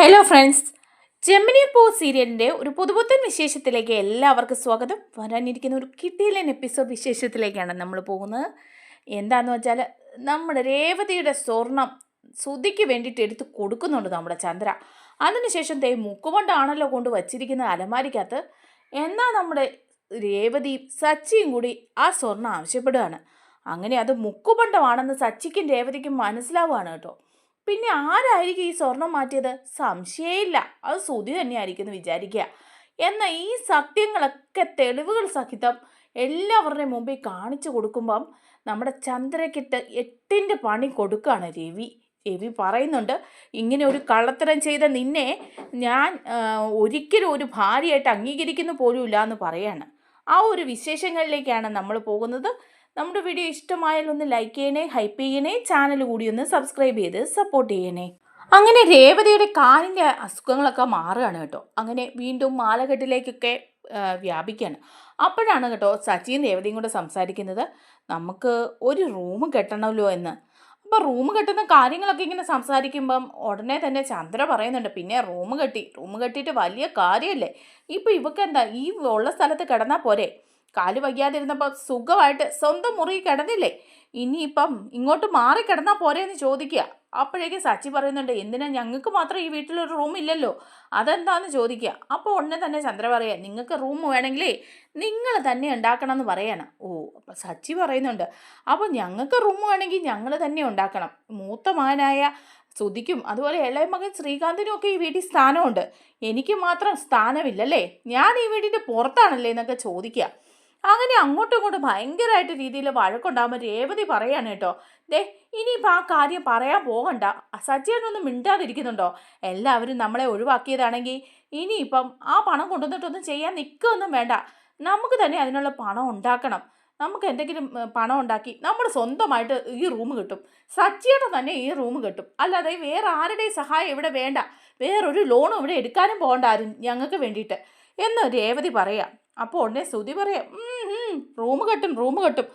Hello friends Gemini പോ സീരിയലിന്റെ ഒരു പുതുപുത്തൻ വിശേഷത്തിലേക്ക് എല്ലാവർക്കും സ്വാഗതം. വരാനിരിക്കുന്ന ഒരു കിട്ടിയിലൻ എപ്പിസോഡ് വിശേഷത്തിലേക്കാണ് നമ്മൾ പോകുന്നത്. എന്താണെന്ന് വെച്ചാൽ നമ്മുടെ രേവതിയുടെ സ്വർണം ശ്രുതിക്ക് വേണ്ടിയിട്ട് എടുത്ത് കൊടുക്കുന്നുണ്ട് നമ്മുടെ ചന്ദ്ര. അതിനുശേഷം തേ മുക്കുകൊണ്ടാണല്ലോ കൊണ്ട് വച്ചിരിക്കുന്ന അലമാരിക്കകത്ത്. എന്നാൽ നമ്മുടെ രേവതിയും സച്ചിയും കൂടി ആ സ്വർണം ആവശ്യപ്പെടുകയാണ്. അങ്ങനെ അത് മുക്കുബണ്ടമാണെന്ന് സച്ചിക്കും രേവതിക്കും മനസ്സിലാവുകയാണ് കേട്ടോ. പിന്നെ ആരായിരിക്കും ഈ സ്വർണം മാറ്റിയത്? സംശയമില്ല. അത് സുതി തന്നെയായിരിക്കും എന്ന് വിചാരിക്കുക. എന്നാൽ ഈ സത്യങ്ങളൊക്കെ തെളിവുകൾ സഹിതം എല്ലാവരുടെയും മുമ്പിൽ കാണിച്ചു കൊടുക്കുമ്പം നമ്മുടെ ചന്ദ്രക്കിട്ട് എട്ടിന്റെ പണി കൊടുക്കുകയാണ് രവി. രവി പറയുന്നുണ്ട് ഇങ്ങനെ ഒരു കള്ളത്തരം ചെയ്ത നിന്നെ ഞാൻ ഒരിക്കലും ഒരു ഭാര്യയായിട്ട് അംഗീകരിക്കുന്നു പോലും ഇല്ല എന്ന് പറയാണ്. ആ ഒരു വിശേഷങ്ങളിലേക്കാണ് നമ്മൾ പോകുന്നത്. നമ്മുടെ വീഡിയോ ഇഷ്ടമായാൽ ഒന്ന് ലൈക്ക് ചെയ്യണേ ഹൈപ്പ് ചെയ്യണേ ചാനൽ കൂടി ഒന്ന് സബ്സ്ക്രൈബ് ചെയ്ത് സപ്പോർട്ട് ചെയ്യണേ. അങ്ങനെ രേവതിയുടെ കാലിന്റെ അസുഖങ്ങളൊക്കെ മാറുകയാണ് കേട്ടോ. അങ്ങനെ വീണ്ടും മാലകെട്ടിലേക്കൊക്കെ ആ, വ്യാപിക്കുകയാണ്. അപ്പോഴാണ് കേട്ടോ സച്ചിയും രേവതിയും കൂടെ സംസാരിക്കുന്നത് നമുക്ക് ഒരു റൂം കെട്ടണമല്ലോ എന്ന്. അപ്പോൾ റൂം കെട്ടുന്ന കാര്യങ്ങളൊക്കെ ഇങ്ങനെ സംസാരിക്കുമ്പം ഉടനെ തന്നെ ചന്ദ്ര പറയുന്നുണ്ട് പിന്നെ റൂം കെട്ടി റൂം കെട്ടിയിട്ട് വലിയ കാര്യമല്ലേ ഇപ്പോൾ ഇവക്കെന്താ ഈ ഉള്ള സ്ഥലത്ത് കിടന്നാൽ പോരെ? കാൽ വയ്യാതിരുന്നപ്പോൾ സുഖമായിട്ട് സ്വന്തം മുറി കിടന്നില്ലേ? ഇനിയിപ്പം ഇങ്ങോട്ട് മാറി കിടന്നാൽ പോരെ എന്ന് ചോദിക്കുക. അപ്പോഴേക്കും സച്ചി പറയുന്നുണ്ട് എന്തിനാ ഞങ്ങൾക്ക് മാത്രം ഈ വീട്ടിലൊരു റൂം ഇല്ലല്ലോ? അതെന്താന്ന് ചോദിക്കുക? അപ്പോൾ ഉടനെ തന്നെ ചന്ദ്ര പറയാ നിങ്ങൾക്ക് റൂം വേണമെങ്കിലേ നിങ്ങൾ തന്നെ ഉണ്ടാക്കണം എന്ന് പറയാണ്. ഓ അപ്പം സച്ചി പറയുന്നുണ്ട് അപ്പോൾ ഞങ്ങൾക്ക് റൂം വേണമെങ്കിൽ ഞങ്ങൾ തന്നെ ഉണ്ടാക്കണം. മൂത്ത മകനായ സുധിക്കും അതുപോലെ ഇളയ മകൻ ശ്രീകാന്തിനും ഒക്കെ ഈ വീട്ടിൽ സ്ഥാനമുണ്ട്. എനിക്ക് മാത്രം സ്ഥാനമില്ലല്ലേ? ഞാൻ ഈ വീടിന്റെ പുറത്താണല്ലേ? എന്നൊക്കെ ചോദിക്കുക. അങ്ങനെ അങ്ങോട്ടും ഇങ്ങോട്ടും ഭയങ്കരമായിട്ട് രീതിയിൽ വഴക്കുണ്ടാകുമ്പോൾ രേവതി പറയാണ് കേട്ടോ ദേ ഇനിയിപ്പോൾ ആ കാര്യം പറയാൻ പോകണ്ട. സജ്ജനൊന്നും മിണ്ടാതിരിക്കുന്നുണ്ടോ? എല്ലാവരും നമ്മളെ ഒഴിവാക്കിയതാണെങ്കിൽ ഇനിയിപ്പം ആ പണം കൊണ്ടുവന്നിട്ടൊന്നും ചെയ്യാൻ നിൽക്കുകയൊന്നും വേണ്ട. നമുക്ക് തന്നെ അതിനുള്ള പണം ഉണ്ടാക്കണം. നമുക്ക് എന്തെങ്കിലും പണം ഉണ്ടാക്കി നമ്മൾ സ്വന്തമായിട്ട് ഈ റൂം കിട്ടും. സച്ചിയുടെ തന്നെ ഈ റൂം കിട്ടും. അല്ലാതെ വേറെ ആരുടെയും സഹായം ഇവിടെ വേണ്ട. വേറൊരു ലോണും ഇവിടെ എടുക്കാനും പോകണ്ട ആരും ഞങ്ങൾക്ക് വേണ്ടിയിട്ട്. എന്ന് രേവതി പറയാം. അപ്പോൾ ഉടനെ ശ്രുതി പറയാം റൂം കെട്ടും റൂം കെട്ടും.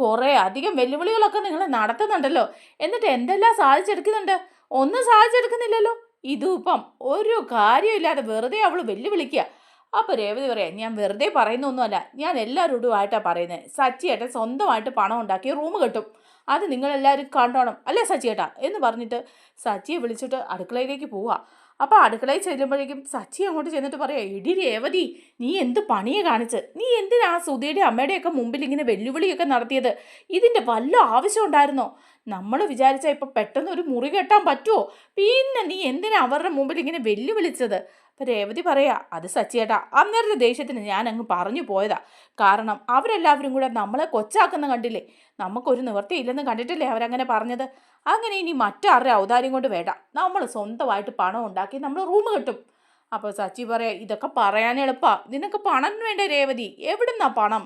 കുറേ അധികം വെല്ലുവിളികളൊക്കെ നിങ്ങൾ നടത്തുന്നുണ്ടല്ലോ. എന്നിട്ട് എന്തെല്ലാം സാധിച്ചെടുക്കുന്നുണ്ട്? ഒന്നും സാധിച്ചെടുക്കുന്നില്ലല്ലോ. ഇതിപ്പം ഒരു കാര്യമില്ലാതെ വെറുതെ അവൾ വെല്ലുവിളിക്കുക അപ്പോൾ രേവതി പറയാം ഞാൻ വെറുതെ പറയുന്നൊന്നുമല്ല. ഞാൻ എല്ലാവരോടുമായിട്ടാണ് പറയുന്നത് സച്ചിയേട്ടൻ സ്വന്തമായിട്ട് പണം ഉണ്ടാക്കി റൂം കെട്ടും. അത് നിങ്ങളെല്ലാവരും കണ്ടോണം. അല്ലേ സച്ചിയേട്ടാ? എന്ന് പറഞ്ഞിട്ട് സച്ചിയെ വിളിച്ചിട്ട് അടുക്കളയിലേക്ക് പോവുക അപ്പോൾ അടുക്കളയിൽ ചെല്ലുമ്പോഴേക്കും സച്ചി അങ്ങോട്ട് ചെന്നിട്ട് പറയാം എടി രേവതി നീ എന്ത് പണിയെ കാണിച്ച്? നീ എന്തിനാ സുധിയുടെ അമ്മയുടെയൊക്കെ മുമ്പിൽ ഇങ്ങനെ വെല്ലുവിളിയൊക്കെ നടത്തിയത്? ഇതിന്റെ വല്ല ആവശ്യം ഉണ്ടായിരുന്നോ? നമ്മൾ വിചാരിച്ചാൽ ഇപ്പം പെട്ടെന്ന് ഒരു മുറി കെട്ടാൻ പറ്റുമോ പിന്നെ നീ എന്തിനാ അവരുടെ മുമ്പിൽ ഇങ്ങനെ വെല്ലുവിളിച്ചത്? അപ്പം രേവതി പറയാ അത് സച്ചിയേട്ടാ അന്നേരത്തെ ദേഷ്യത്തിന് ഞാൻ അങ്ങ് പറഞ്ഞു പോയതാ. കാരണം അവരെല്ലാവരും കൂടെ നമ്മളെ കൊച്ചാക്കുന്ന കണ്ടില്ലേ? നമുക്കൊരു നിവൃത്തിയില്ലെന്ന് കണ്ടിട്ടില്ലേ അവരങ്ങനെ പറഞ്ഞത്? അങ്ങനെ ഇനി മറ്റാരുടെ ഔദാര്യം കൊണ്ട് വേണ്ട. നമ്മൾ സ്വന്തമായിട്ട് പണം ഉണ്ടാക്കി നമ്മൾ റൂം കിട്ടും. അപ്പോൾ സച്ചി പറയാ ഇതൊക്കെ പറയാൻ എളുപ്പമാണ് നിനക്ക് പണം വേണ്ട രേവതി? എവിടുന്നാ പണം?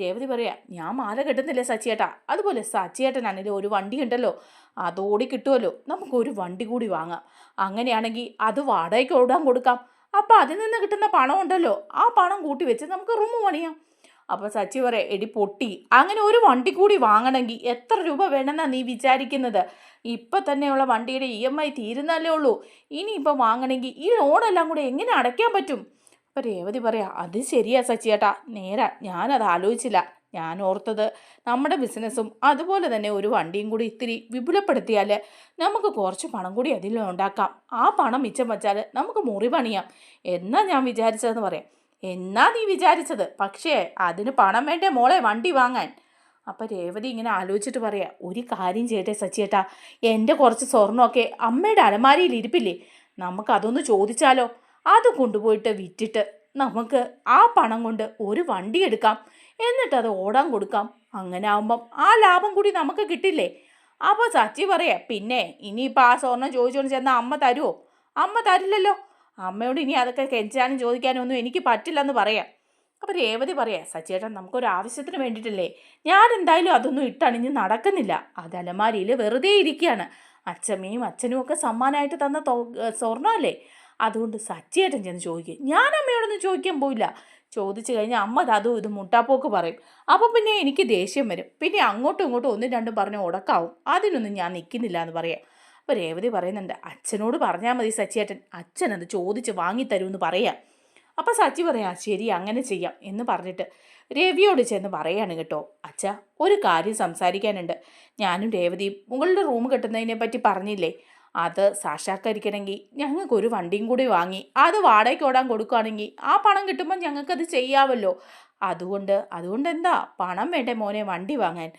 രേവതി പറയാ ഞാൻ മാല കെട്ടുന്നില്ലേ സച്ചിയേട്ടാ? അതുപോലെ സച്ചിയേട്ടനാണെങ്കിലും ഒരു വണ്ടി ഉണ്ടല്ലോ അതോടി കിട്ടുമല്ലോ നമുക്കൊരു വണ്ടി കൂടി വാങ്ങാം. അങ്ങനെയാണെങ്കിൽ അത് വാടകയ്ക്ക് ഓടാൻ കൊടുക്കാം. അപ്പോൾ അതിൽ നിന്ന് കിട്ടുന്ന പണം ഉണ്ടല്ലോ ആ പണം കൂട്ടി വെച്ച് നമുക്ക് റൂം പണിയാം അപ്പോൾ സച്ചി പറയാം എടി പൊട്ടി അങ്ങനെ ഒരു വണ്ടി കൂടി വാങ്ങണമെങ്കിൽ എത്ര രൂപ വേണമെന്നാണ് നീ വിചാരിക്കുന്നത്? ഇപ്പം തന്നെയുള്ള വണ്ടിയുടെ ഇ എം ഐ തീരുന്നല്ലേ ഉള്ളൂ. ഇനിയിപ്പോൾ വാങ്ങണമെങ്കിൽ ഈ ലോണെല്ലാം കൂടെ എങ്ങനെ അടയ്ക്കാൻ പറ്റും? അപ്പോൾ രേവതി പറയാം അത് ശരിയാ സച്ചിയേട്ടാ. നേരാ. ഞാനത് ആലോചിച്ചില്ല. ഞാൻ ഓർത്തത് നമ്മുടെ ബിസിനസ്സും അതുപോലെ തന്നെ ഒരു വണ്ടിയും കൂടി ഇത്തിരി വിപുലപ്പെടുത്തിയാൽ നമുക്ക് കുറച്ച് പണം കൂടി അതിൽ ഉണ്ടാക്കാം. ആ പണം മിച്ചം വച്ചാൽ നമുക്ക് മുറി പണിയാം. എന്നാ ഞാൻ വിചാരിച്ചതെന്ന് പറയാം. എന്നാ നീ വിചാരിച്ചത്? പക്ഷേ അതിന് പണം വേണ്ടേ മോളെ? വണ്ടി വാങ്ങാൻ. അപ്പം രേവതി ഇങ്ങനെ ആലോചിച്ചിട്ട് പറയാം ഒരു കാര്യം ചെയ്യട്ടെ സച്ചിയേട്ടാ. എന്റെ കുറച്ച് സ്വർണമൊക്കെ അമ്മയുടെ അലമാരിയിൽ ഇരിപ്പില്ലേ? നമുക്കതൊന്ന് ചോദിച്ചാലോ? അത് കൊണ്ടുപോയിട്ട് വിറ്റിട്ട് നമുക്ക് ആ പണം കൊണ്ട് ഒരു വണ്ടി എടുക്കാം. എന്നിട്ട് അത് ഓടാൻ കൊടുക്കാം. അങ്ങനെ ആവുമ്പം ആ ലാഭം കൂടി നമുക്ക് കിട്ടില്ലേ? അപ്പോൾ സച്ചി പറയാ പിന്നെ ഇനിയിപ്പോൾ ആ സ്വർണം ചോദിച്ചുകൊണ്ട് ചെന്നാൽ അമ്മ തരുമോ അമ്മ തരില്ലല്ലോ. അമ്മയോട് ഇനി അതൊക്കെ കെഞ്ചാനും ചോദിക്കാനും ഒന്നും എനിക്ക് പറ്റില്ലെന്ന് പറയാം. അപ്പോൾ രേവതി പറയാം സച്ചേട്ടൻ നമുക്കൊരു ആവശ്യത്തിന് വേണ്ടിയിട്ടല്ലേ? ഞാൻ എന്തായാലും അതൊന്നും ഇട്ടണിഞ്ഞ് നടക്കുന്നില്ല. അത് അലമാരിയിൽ വെറുതെ ഇരിക്കുകയാണ് അച്ഛമ്മയും അച്ഛനും ഒക്കെ സമ്മാനമായിട്ട് തന്ന സ്വർണമല്ലേ? അതുകൊണ്ട് സച്ചിയേട്ടൻ ചെന്ന് ചോദിക്കും ഞാൻ അമ്മയോടൊന്നും ചോദിക്കാൻ പോയില്ല. ചോദിച്ചു കഴിഞ്ഞാൽ അമ്മ അത് ഇത് മുട്ടാപ്പോക്ക് പറയും. അപ്പോൾ പിന്നെ എനിക്ക് ദേഷ്യം വരും. പിന്നെ അങ്ങോട്ടും ഇങ്ങോട്ടും ഒന്നും രണ്ടും പറഞ്ഞ് ഉടക്കാവും അതിനൊന്നും ഞാൻ നിൽക്കുന്നില്ല എന്ന് പറയാം. അപ്പോൾ രേവതി പറയുന്നുണ്ട് അച്ഛനോട് പറഞ്ഞാൽ മതി സച്ചിയേട്ടൻ. അച്ഛൻ അത് ചോദിച്ച് വാങ്ങിത്തരുമെന്ന് പറയാം. അപ്പോൾ സച്ചി പറയാം ശരി അങ്ങനെ ചെയ്യാം എന്ന് പറഞ്ഞിട്ട് രവിയോട് ചെന്ന് പറയാണ് കേട്ടോ അച്ഛ ഒരു കാര്യം സംസാരിക്കാനുണ്ട്. ഞാനും രേവതിയും മുകളുടെ റൂം കെട്ടുന്നതിനെ പറ്റി പറഞ്ഞില്ലേ? അത് സാക്ഷാത്കരിക്കണമെങ്കിൽ ഞങ്ങൾക്ക് ഒരു വണ്ടിയും കൂടി വാങ്ങി അത് വാടകയ്ക്ക് ഓടാൻ കൊടുക്കുകയാണെങ്കിൽ ആ പണം കിട്ടുമ്പോൾ ഞങ്ങൾക്കത് ചെയ്യാമല്ലോ. അതുകൊണ്ട് അതുകൊണ്ട് എന്താ പണം വേണ്ടേ മോനെ വണ്ടി വാങ്ങാൻ.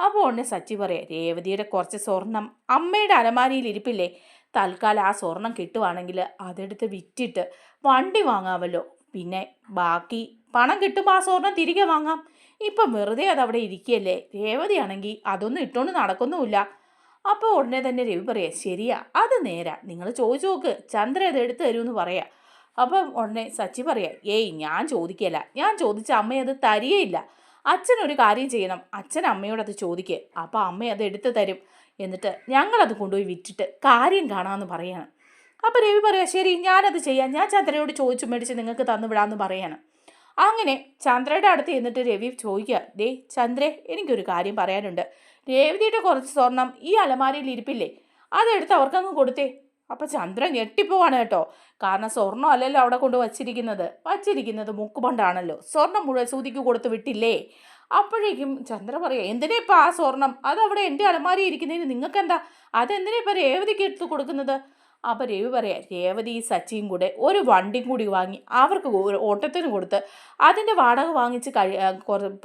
അപ്പോൾ ഉടനെ സച്ചി പറയാം രേവതിയുടെ കുറച്ച് സ്വർണം അമ്മയുടെ അലമാരിയിൽ ഇരിപ്പില്ലേ? തൽക്കാലം ആ സ്വർണം കിട്ടുവാണെങ്കിൽ അതെടുത്ത് വിറ്റിട്ട് വണ്ടി വാങ്ങാമല്ലോ. പിന്നെ ബാക്കി പണം കിട്ടുമ്പോൾ ആ സ്വർണം തിരികെ വാങ്ങാം. ഇപ്പം വെറുതെ അതവിടെ ഇരിക്കുകയല്ലേ? രേവതിയാണെങ്കിൽ അതൊന്നും ഇട്ടുകൊണ്ട് നടക്കുന്നുമില്ല. അപ്പോൾ ഉടനെ തന്നെ രവി പറയാം ശരിയാ അത് നേരാ. നിങ്ങൾ ചോദിച്ചു നോക്ക്. ചന്ദ്ര അത് എടുത്തു തരുമെന്ന് പറയാം. അപ്പം ഉടനെ സച്ചി പറയാം ഏയ് ഞാൻ ചോദിക്കല. ഞാൻ ചോദിച്ച അമ്മ അത് തരികയില്ല അച്ഛൻ ഒരു കാര്യം ചെയ്യണം. അച്ഛൻ അമ്മയോട് അത് ചോദിക്കുക അപ്പോൾ അമ്മ അത് എടുത്തു തരും. എന്നിട്ട് ഞങ്ങളത് കൊണ്ടുപോയി വിറ്റിട്ട് കാര്യം കാണാമെന്ന് പറയാണ്. അപ്പോൾ രവി പറയാം ശരി ഞാനത് ചെയ്യാം. ഞാൻ ചന്ദ്രയോട് ചോദിച്ചു മേടിച്ച് നിങ്ങൾക്ക് തന്നു വിടാമെന്ന് പറയാണ്. അങ്ങനെ ചന്ദ്രയുടെ അടുത്ത് എന്നിട്ട് രവി ചോദിക്കുക ദേ ചന്ദ്രേ എനിക്കൊരു കാര്യം പറയാനുണ്ട്. രേവതിയുടെ കുറച്ച് സ്വർണം ഈ അലമാരയിൽ ഇരിപ്പില്ലേ? അതെടുത്ത് അവർക്കങ്ങ് കൊടുത്തേ. അപ്പം ചന്ദ്രൻ ഞെട്ടിപ്പോവാണ് കേട്ടോ. കാരണം സ്വർണം അല്ലല്ലോ അവിടെ കൊണ്ട് വച്ചിരിക്കുന്നത്. വച്ചിരിക്കുന്നത് മുക്കുപണ്ടാണല്ലോ. സ്വർണം മുഴുവൻ സൂതിക്ക് കൊടുത്ത് വിട്ടില്ലേ? അപ്പോഴേക്കും ചന്ദ്ര പറയാം എന്തിനാ ഇപ്പം ആ സ്വർണം? അതവിടെ എന്റെ അലമാരി ഇരിക്കുന്നതിന് നിങ്ങൾക്ക് എന്താ അതെന്തിനാ ഇപ്പം രേവതിക്ക് എടുത്ത് കൊടുക്കുന്നത്? അപ്പോൾ രവി പറയാം രേവതി സച്ചിയും കൂടെ ഒരു വണ്ടിയും കൂടി വാങ്ങി അവർക്ക് ഓട്ടത്തിന് കൊടുത്ത് അതിന്റെ വാടക വാങ്ങിച്ച് കഴി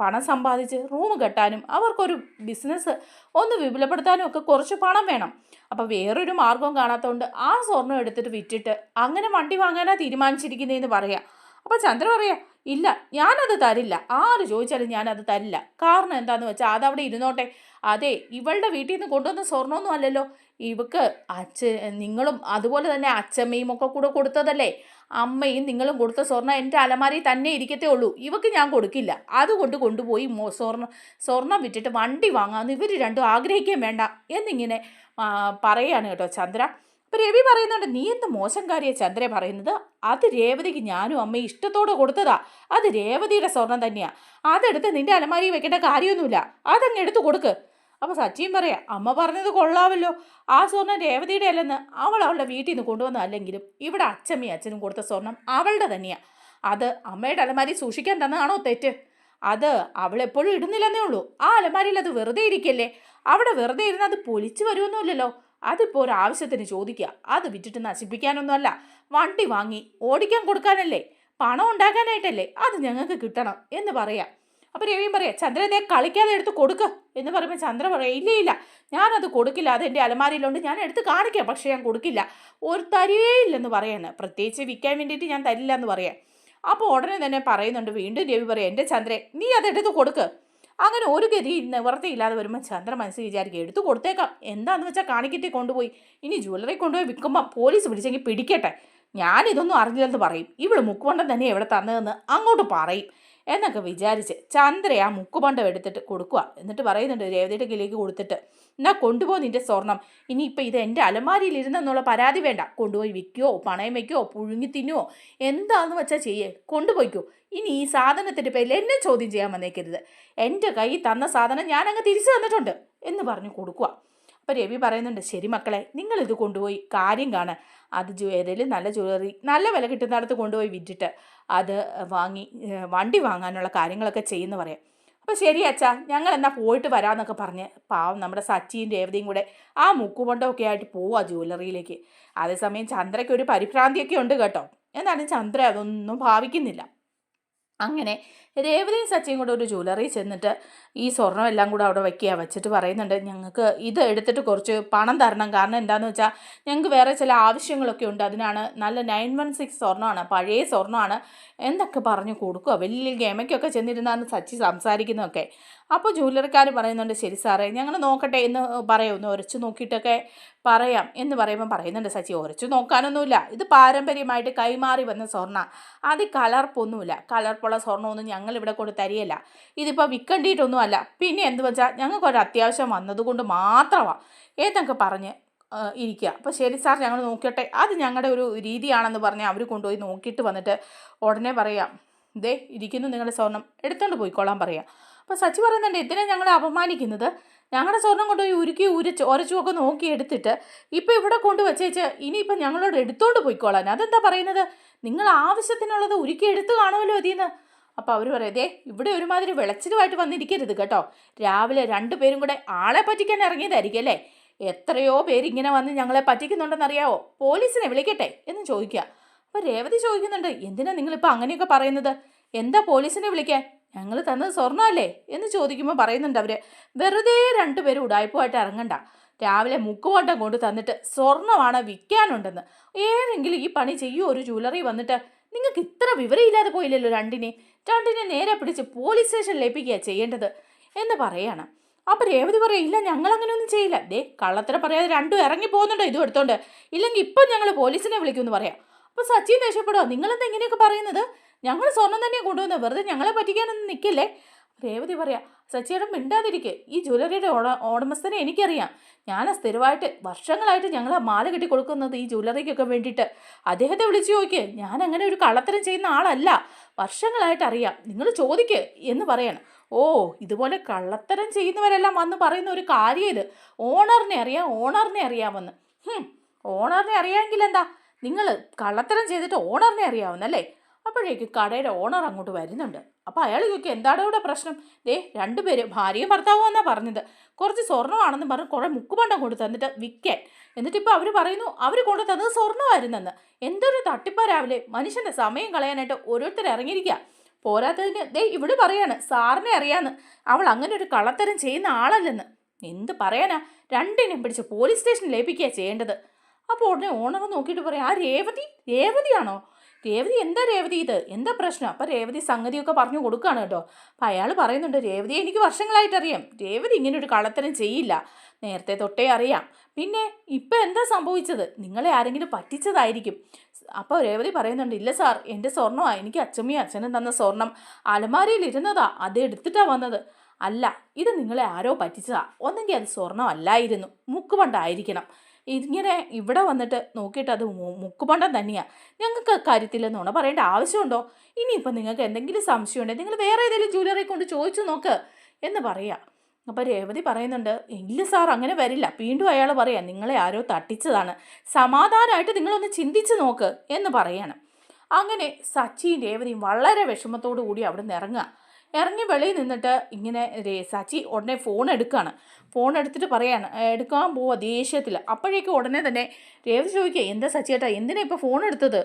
പണം സമ്പാദിച്ച് റൂം കെട്ടാനും അവർക്കൊരു ബിസിനസ് ഒന്ന് വിപുലപ്പെടുത്താനും ഒക്കെ കുറച്ച് പണം വേണം. അപ്പോൾ വേറൊരു മാർഗവും കാണാത്തതുകൊണ്ട് ആ സ്വർണം എടുത്തിട്ട് വിറ്റിട്ട് അങ്ങനെ വണ്ടി വാങ്ങാനാണ് തീരുമാനിച്ചിരിക്കുന്നതെന്ന് പറയാം. അപ്പോൾ ചന്ദ്ര പറയാം ഇല്ല ഞാനത് തരില്ല. ആര് ചോദിച്ചാലും ഞാനത് തരില്ല. കാരണം എന്താണെന്ന് വെച്ചാൽ അതവിടെ ഇരുന്നോട്ടെ. അതെ ഇവളുടെ വീട്ടിൽ നിന്ന് കൊണ്ടുവന്ന സ്വർണമൊന്നും അല്ലല്ലോ. ഇവക്ക് അച്ഛ നിങ്ങളും അതുപോലെ തന്നെ അച്ഛമ്മയും ഒക്കെ കൂടെ കൊടുത്തതല്ലേ? അമ്മയും നിങ്ങളും കൊടുത്ത സ്വർണം എന്റെ അലമാരി തന്നെ ഇരിക്കത്തേ ഉള്ളൂ. ഇവക്ക് ഞാൻ കൊടുക്കില്ല. അതുകൊണ്ട് കൊണ്ടുപോയി മോ സ്വർണം സ്വർണം വിറ്റിട്ട് വണ്ടി വാങ്ങാമെന്ന് ഇവർ രണ്ടും ആഗ്രഹിക്കുകയും വേണ്ട എന്നിങ്ങനെ പറയുകയാണ് കേട്ടോ ചന്ദ്ര. അപ്പം രവി പറയുന്നുണ്ട് നീ എന്ത് മോശം കാര്യ ചന്ദ്ര പറയുന്നത്? അത് രേവതിക്ക് ഞാനും അമ്മയും ഇഷ്ടത്തോടെ കൊടുത്തതാ. അത് രേവതിയുടെ സ്വർണം തന്നെയാണ് അതെടുത്ത് നിന്റെ അലമാരി വെക്കേണ്ട കാര്യമൊന്നുമില്ല. അതങ്ങ് എടുത്തു കൊടുക്ക്. അപ്പോൾ സച്ചിയും പറയാം അമ്മ പറഞ്ഞത് കൊള്ളാമല്ലോ ആ സ്വർണം രേവതിയുടെ അല്ലെന്ന് അവൾ അവളുടെ വീട്ടിൽ നിന്ന് കൊണ്ടുവന്ന. അല്ലെങ്കിലും ഇവിടെ അച്ഛമ്മയും അച്ഛനും കൊടുത്ത സ്വർണം അവളുടെ തന്നെയാ. അത് അമ്മയുടെ അലമാരി സൂക്ഷിക്കാൻ തന്നാണോ തെറ്റ്? അത് അവൾ എപ്പോഴും ഇടുന്നില്ലെന്നേ ഉള്ളൂ. ആ അലമാരിയിൽ അത് വെറുതെ ഇരിക്കല്ലേ? അവിടെ വെറുതെ ഇരുന്ന് അത് പൊലിച്ചു വരുമൊന്നുമില്ലല്ലോ അതിപ്പോൾ ഒരു ആവശ്യത്തിന് ചോദിക്കുക. അത് വിറ്റിട്ട് നശിപ്പിക്കാനൊന്നുമല്ല. വണ്ടി വാങ്ങി ഓടിക്കാൻ കൊടുക്കാനല്ലേ? പണം ഉണ്ടാക്കാനായിട്ടല്ലേ? അത് ഞങ്ങൾക്ക് കിട്ടണം എന്ന് പറയാം. അപ്പോൾ രവിയും പറയാം ചന്ദ്രനെ കളിക്കാതെ എടുത്ത് കൊടുക്ക്. എന്ന് പറയുമ്പോൾ ചന്ദ്ര പറയാം ഇല്ല ഇല്ല ഞാനത് കൊടുക്കില്ല. അത് എന്റെ അലമാരിയിലുണ്ട്. ഞാൻ എടുത്ത് കാണിക്കാം പക്ഷേ ഞാൻ കൊടുക്കില്ല. ഒരു തരേ ഇല്ലെന്ന് പറയാണ് പ്രത്യേകിച്ച് വിൽക്കാൻ വേണ്ടിയിട്ട് ഞാൻ തരില്ല എന്ന് പറയാം. അപ്പോൾ ഉടനെ തന്നെ പറയുന്നുണ്ട് വീണ്ടും രവി പറയാം എന്റെ ചന്ദ്രൻ നീ അതെടുത്ത് കൊടുക്ക്. അങ്ങനെ ഒരു ഗതി നിവർത്തിയില്ലാതെ വരുമ്പോൾ ചന്ദ്ര മനസ്സിൽ വിചാരിക്കുക എടുത്തു കൊടുത്തേക്കാം. എന്താണെന്ന് വെച്ചാൽ കാണിക്കട്ടെ കൊണ്ടുപോയി. ഇനി ജ്വല്ലറി കൊണ്ടുപോയി വിൽക്കുമ്പോൾ പോലീസ് പിടിച്ചെങ്കിൽ പിടിക്കട്ടെ. ഞാനിതൊന്നും അറിഞ്ഞില്ലെന്ന് പറയും. ഇവൾ മുക്കുവണ്ടം തന്നെ എവിടെ തന്നതെന്ന് അങ്ങോട്ട് പറയും. എന്നൊക്കെ വിചാരിച്ച് ചന്ദ്ര ആ മുക്കുപണ്ടം എടുത്തിട്ട് കൊടുക്കുക എന്നിട്ട് പറയുന്നുണ്ട് രേവതിയുടെ കിലേക്ക് കൊടുത്തിട്ട് എന്നാ കൊണ്ടുപോകും നിന്റെ സ്വർണം. ഇനിയിപ്പോൾ ഇത് എന്റെ അലമാരിയിൽ ഇരുന്നെന്നുള്ള പരാതി വേണ്ട. കൊണ്ടുപോയി വിൽക്കുകയോ പണയം വയ്ക്കുകയോ പുഴുങ്ങി തിന്നുവോ? എന്താണെന്ന് വെച്ചാൽ ചെയ്യേ? കൊണ്ടുപോയിക്കോ. ഇനി ഈ സാധനത്തിന്റെ പേരിൽ എന്നെ ചോദ്യം ചെയ്യാൻ വന്നേക്കരുത്. എന്റെ കൈ തന്ന സാധനം ഞാനങ്ങ് തിരിച്ചു തന്നിട്ടുണ്ട്. എന്ന് പറഞ്ഞു കൊടുക്കുക അപ്പോൾ രവി പറയുന്നുണ്ട് ശരി മക്കളെ നിങ്ങളിത് കൊണ്ടുപോയി കാര്യം കാണാൻ അത് ഏതെങ്കിലും നല്ല ജ്വല്ലറി നല്ല വില കിട്ടുന്നിടത്ത് കൊണ്ടുപോയി വിറ്റിട്ട് അത് വാങ്ങി വണ്ടി വാങ്ങാനുള്ള കാര്യങ്ങളൊക്കെ ചെയ്യുന്ന പറയാം. അപ്പോൾ ശരി അച്ഛാ ഞങ്ങൾ എന്നാൽ പോയിട്ട് വരാമെന്നൊക്കെ പറഞ്ഞ് പാവം നമ്മുടെ സച്ചിയും രേവതിയും കൂടെ ആ മുക്കുപൊണ്ടമൊക്കെ ആയിട്ട് പോവാ ജ്വല്ലറിയിലേക്ക് അതേസമയം ചന്ദ്രയ്ക്ക് ഒരു പരിഭ്രാന്തിയൊക്കെ ഉണ്ട് കേട്ടോ. എന്നാലും ചന്ദ്ര അതൊന്നും ഭാവിക്കുന്നില്ല. അങ്ങനെ രേവതിയും സച്ചിയും കൂടെ ഒരു ജ്വല്ലറി ചെന്നിട്ട് ഈ സ്വർണം എല്ലാം കൂടെ അവിടെ വയ്ക്കുക വെച്ചിട്ട് പറയുന്നുണ്ട് ഞങ്ങൾക്ക് ഇത് എടുത്തിട്ട് കുറച്ച് പണം തരണം. കാരണം എന്താണെന്ന് വെച്ചാൽ ഞങ്ങൾക്ക് വേറെ ചില ആവശ്യങ്ങളൊക്കെ ഉണ്ട്. അതിനാണ് നല്ല നയൻ വൺ സിക്സ് സ്വർണമാണ് പഴയ സ്വർണമാണ്. എന്തൊക്കെ പറഞ്ഞു കൊടുക്കുക. വലിയ ഗെമയ്ക്കൊക്കെ ചെന്നിരുന്നാണ് സച്ചി സംസാരിക്കുന്നതൊക്കെ. അപ്പോൾ ജ്വല്ലറിക്കാർ പറയുന്നുണ്ട് ശരി സാറേ ഞങ്ങൾ നോക്കട്ടെ എന്ന് പറയുമെന്ന് ഉരച്ച് നോക്കിയിട്ടൊക്കെ പറയാം. എന്ന് പറയുമ്പോൾ പറയുന്നുണ്ട് സച്ചി ഉരച്ച് നോക്കാനൊന്നുമില്ല. ഇത് പാരമ്പര്യമായിട്ട് കൈമാറി വന്ന സ്വർണ. അത് കലർപ്പൊന്നുമില്ല കലർപ്പുള്ള സ്വർണമൊന്നും ഞങ്ങൾ ഇവിടെ കൊണ്ട് തരികയില്ല. ഇതിപ്പോൾ വിൽക്കേണ്ടിയിട്ടൊന്നുമല്ല പിന്നെ എന്ത് വെച്ചാൽ ഞങ്ങൾക്കൊരു അത്യാവശ്യം വന്നതുകൊണ്ട് മാത്രമാണ് ഏതൊക്കെ പറഞ്ഞ് ഇരിക്കുക അപ്പോൾ ശരി സാർ ഞങ്ങൾ നോക്കിയട്ടെ അത് ഞങ്ങളുടെ ഒരു രീതിയാണെന്ന് പറഞ്ഞ് അവർ കൊണ്ടുപോയി നോക്കിയിട്ട് വന്നിട്ട് ഉടനെ പറയാം ദേ ഇരിക്കുന്നു നിങ്ങളുടെ സ്വർണം. എടുത്തുകൊണ്ട് പോയിക്കോളാൻ പറയാം. അപ്പോൾ സച്ചി പറയുന്നുണ്ട് ഇതിനെ ഞങ്ങളെ അപമാനിക്കുന്നത്. ഞങ്ങളുടെ സ്വർണം കൊണ്ടുപോയി ഉരുക്കി ഉരച്ച് ഉരച്ചുമൊക്കെ നോക്കി എടുത്തിട്ട് ഇപ്പം ഇവിടെ കൊണ്ട് വെച്ചേച്ച് ഇനിയിപ്പം ഞങ്ങളോട് എടുത്തുകൊണ്ട് പോയിക്കോളാൻ. അതെന്താ പറയുന്നത്? നിങ്ങൾ ആവശ്യത്തിനുള്ളത് ഉരുക്കി എടുത്ത് കാണുമല്ലോ ഇതിന്ന്. അപ്പോൾ അവർ പറയതേ ഇവിടെ ഒരുമാതിരി വിളച്ചിലുമായിട്ട് വന്നിരിക്കരുത് കേട്ടോ. രാവിലെ രണ്ടുപേരും കൂടെ ആളെ പറ്റിക്കാൻ ഇറങ്ങിയതായിരിക്കും അല്ലേ? എത്രയോ പേരിങ്ങനെ വന്ന് ഞങ്ങളെ പറ്റിക്കുന്നുണ്ടെന്നറിയാവോ? പോലീസിനെ വിളിക്കട്ടെ? എന്ന് ചോദിക്കുക. അപ്പോൾ രേവതി ചോദിക്കുന്നുണ്ട് എന്തിനാ നിങ്ങളിപ്പോൾ അങ്ങനെയൊക്കെ പറയുന്നത്? എന്താ പോലീസിനെ വിളിക്കാൻ? ഞങ്ങൾ തന്നത് സ്വർണമല്ലേ? എന്ന് ചോദിക്കുമ്പോൾ പറയുന്നുണ്ട് അവർ വെറുതെ രണ്ടുപേരും ഉടായ്പമായിട്ട് ഇറങ്ങണ്ട. രാവിലെ മുക്കുവട്ടം കൊണ്ട് തന്നിട്ട് സ്വർണമാണ് വിൽക്കാനുണ്ടെന്ന്. ഏതെങ്കിലും ഈ പണി ചെയ്യൂ ഒരു ജ്വല്ലറി വന്നിട്ട് നിങ്ങൾക്ക് ഇത്ര വിവരമില്ലാതെ പോയില്ലല്ലോ രണ്ടിനെ. രണ്ടിനെ നേരെ പിടിച്ച് പോലീസ് സ്റ്റേഷനിൽ ലയിപ്പിക്കുക ചെയ്യേണ്ടത് എന്ന് പറയാണ്. അപ്പൊ രേവതി പറയും ഇല്ല ഞങ്ങൾ അങ്ങനെയൊന്നും ചെയ്യില്ല. ദേ കള്ളത്തരം പറയാതെ രണ്ടും ഇറങ്ങി പോകുന്നുണ്ടോ ഇതും എടുത്തോണ്ട്? ഇല്ലെങ്കിൽ ഇപ്പം ഞങ്ങൾ പോലീസിനെ വിളിക്കുമെന്ന് പറയാം. അപ്പൊ സച്ചിൻ ദേഷ്യപ്പെടുക നിങ്ങളെന്താ ഇങ്ങനെയൊക്കെ പറയുന്നത്? ഞങ്ങൾ സ്വർണം തന്നെ കൊണ്ടുവന്നത്. വെറുതെ ഞങ്ങളെ പറ്റിക്കാനൊന്നും നിൽക്കില്ലേ രേവതി പറയാ സച്ചിയേട്ടൻ മിണ്ടാതിരിക്കെ ഈ ജ്വല്ലറിയുടെ ഓണ ഓടമസ്ഥനെ എനിക്കറിയാം. ഞാൻ സ്ഥിരമായിട്ട് വർഷങ്ങളായിട്ട് ഞങ്ങൾ ആ മാല കെട്ടി കൊടുക്കുന്നത് ഈ ജ്വല്ലറിക്കൊക്കെ വേണ്ടിയിട്ട്. അദ്ദേഹത്തെ വിളിച്ചു നോക്കിയേ ഞാൻ അങ്ങനെ ഒരു കള്ളത്തരം ചെയ്യുന്ന ആളല്ല. വർഷങ്ങളായിട്ട് അറിയാം. നിങ്ങൾ ചോദിക്ക് എന്ന് പറയണം. ഓ ഇതുപോലെ കള്ളത്തരം ചെയ്യുന്നവരെല്ലാം വന്ന് പറയുന്ന ഒരു കാര്യം ഇത്. ഓണറിനെ അറിയാം ഓണറിനെ അറിയാമെന്ന്. ഓണറിനെ അറിയാമെങ്കിൽ എന്താ നിങ്ങൾ കള്ളത്തരം ചെയ്തിട്ട് ഓണറിനെ അറിയാവുന്നല്ലേ? അപ്പോഴേക്കും കടയുടെ ഓണർ അങ്ങോട്ട് വരുന്നുണ്ട്. അപ്പോൾ അയാൾ ചോദിക്കും എന്താണ് ഇവിടെ പ്രശ്നം? ദേ രണ്ടുപേര് ഭാര്യയും ഭർത്താവും എന്നാ പറഞ്ഞത്. കുറച്ച് സ്വർണമാണെന്ന് പറഞ്ഞ് കുറേ മുക്കുപണ്ടം കൊണ്ട് തന്നിട്ട് വിൽക്കാൻ. എന്നിട്ട് ഇപ്പോൾ അവർ പറയുന്നു അവർ കൊണ്ട് തന്നത് സ്വർണമായിരുന്നെന്ന് എന്തൊരു തട്ടിപ്പാ രാവിലെ. മനുഷ്യന്റെ സമയം കളയാനായിട്ട് ഓരോരുത്തർ ഇറങ്ങിയിരിക്കുക പോരാത്തതിന് ദേ ഇവിടെ പറയാണ് സാറിനെ അറിയാന്ന്. അവൾ അങ്ങനെ ഒരു കള്ളത്തരം ചെയ്യുന്ന ആളല്ലെന്ന്. എന്ത് പറയാനാ? രണ്ടിനെയും പിടിച്ച് പോലീസ് സ്റ്റേഷനിൽ ഏൽപ്പിക്കുക ചെയ്യേണ്ടത്. അപ്പോൾ ഉടനെ ഓണർ നോക്കിയിട്ട് പറയാം ആ രേവതി? രേവതിയാണോ? രേവതി എന്താ രേവതി ഇത്? എന്താ പ്രശ്നം? അപ്പം രേവതി സംഗതിയൊക്കെ പറഞ്ഞു കൊടുക്കുകയാണ് കേട്ടോ. അപ്പം അയാൾ പറയുന്നുണ്ട് രേവതി എനിക്ക് വർഷങ്ങളായിട്ട് അറിയാം രേവതി ഇങ്ങനെ ഒരു കള്ളത്തരം ചെയ്യില്ല. നേരത്തെ തൊട്ടേ അറിയാം. പിന്നെ ഇപ്പം എന്താ സംഭവിച്ചത്? നിങ്ങളെ ആരെങ്കിലും പറ്റിച്ചതായിരിക്കും. അപ്പോൾ രേവതി പറയുന്നുണ്ട് ഇല്ല സാർ എന്റെ സ്വർണമാണ് എനിക്ക് അച്ഛമ്മയും അച്ഛനും തന്ന സ്വർണം അലമാരയിൽ ഇരുന്നതാ. അത് എടുത്തിട്ടാണ് വന്നത്. അല്ല ഇത് നിങ്ങളെ ആരോ പറ്റിച്ചതാ. ഒന്നെങ്കിൽ അത് സ്വർണമല്ലായിരുന്നു മുക്കുപണ്ടായിരിക്കണം ഇങ്ങനെ ഇവിടെ വന്നിട്ട് നോക്കിയിട്ട് അത് മുക്കുപണ്ടം തന്നെയാണ് ഞങ്ങൾക്ക് കാര്യത്തിൽ നുണ പറയേണ്ട ആവശ്യമുണ്ടോ? ഇനിയിപ്പോൾ നിങ്ങൾക്ക് എന്തെങ്കിലും സംശയം ഉണ്ടെങ്കിൽ നിങ്ങൾ വേറെ ഏതെങ്കിലും ജ്വല്ലറി കൊണ്ട് ചോദിച്ചു നോക്ക് എന്ന് പറയാം. അപ്പോൾ രേവതി പറയുന്നുണ്ട് ഇല്ല സാർ അങ്ങനെ വരില്ല. വീണ്ടും അയാൾ പറയാം നിങ്ങളെ ആരോ തട്ടിച്ചതാണ്. സമാധാനമായിട്ട് നിങ്ങളൊന്ന് ചിന്തിച്ച് നോക്ക് എന്ന് പറയാണ്. അങ്ങനെ സച്ചിയും രേവതിയും വളരെ വിഷമത്തോടു കൂടി അവിടെ നിന്ന് ഇറങ്ങുക. ഇറങ്ങി വെളിയിൽ നിന്നിട്ട് ഇങ്ങനെ രേസാച്ചി ഉടനെ ഫോൺ എടുക്കുകയാണ് ഫോൺ എടുത്തിട്ട് പറയാണ് എടുക്കാൻ പോവാ ദേഷ്യത്തിൽ അപ്പോഴേക്കും ഉടനെ തന്നെ രേവതി ചോദിക്കുക എന്താ സച്ചിയേട്ടാ എന്തിനാ ഇപ്പോൾ ഫോൺ എടുത്തത്?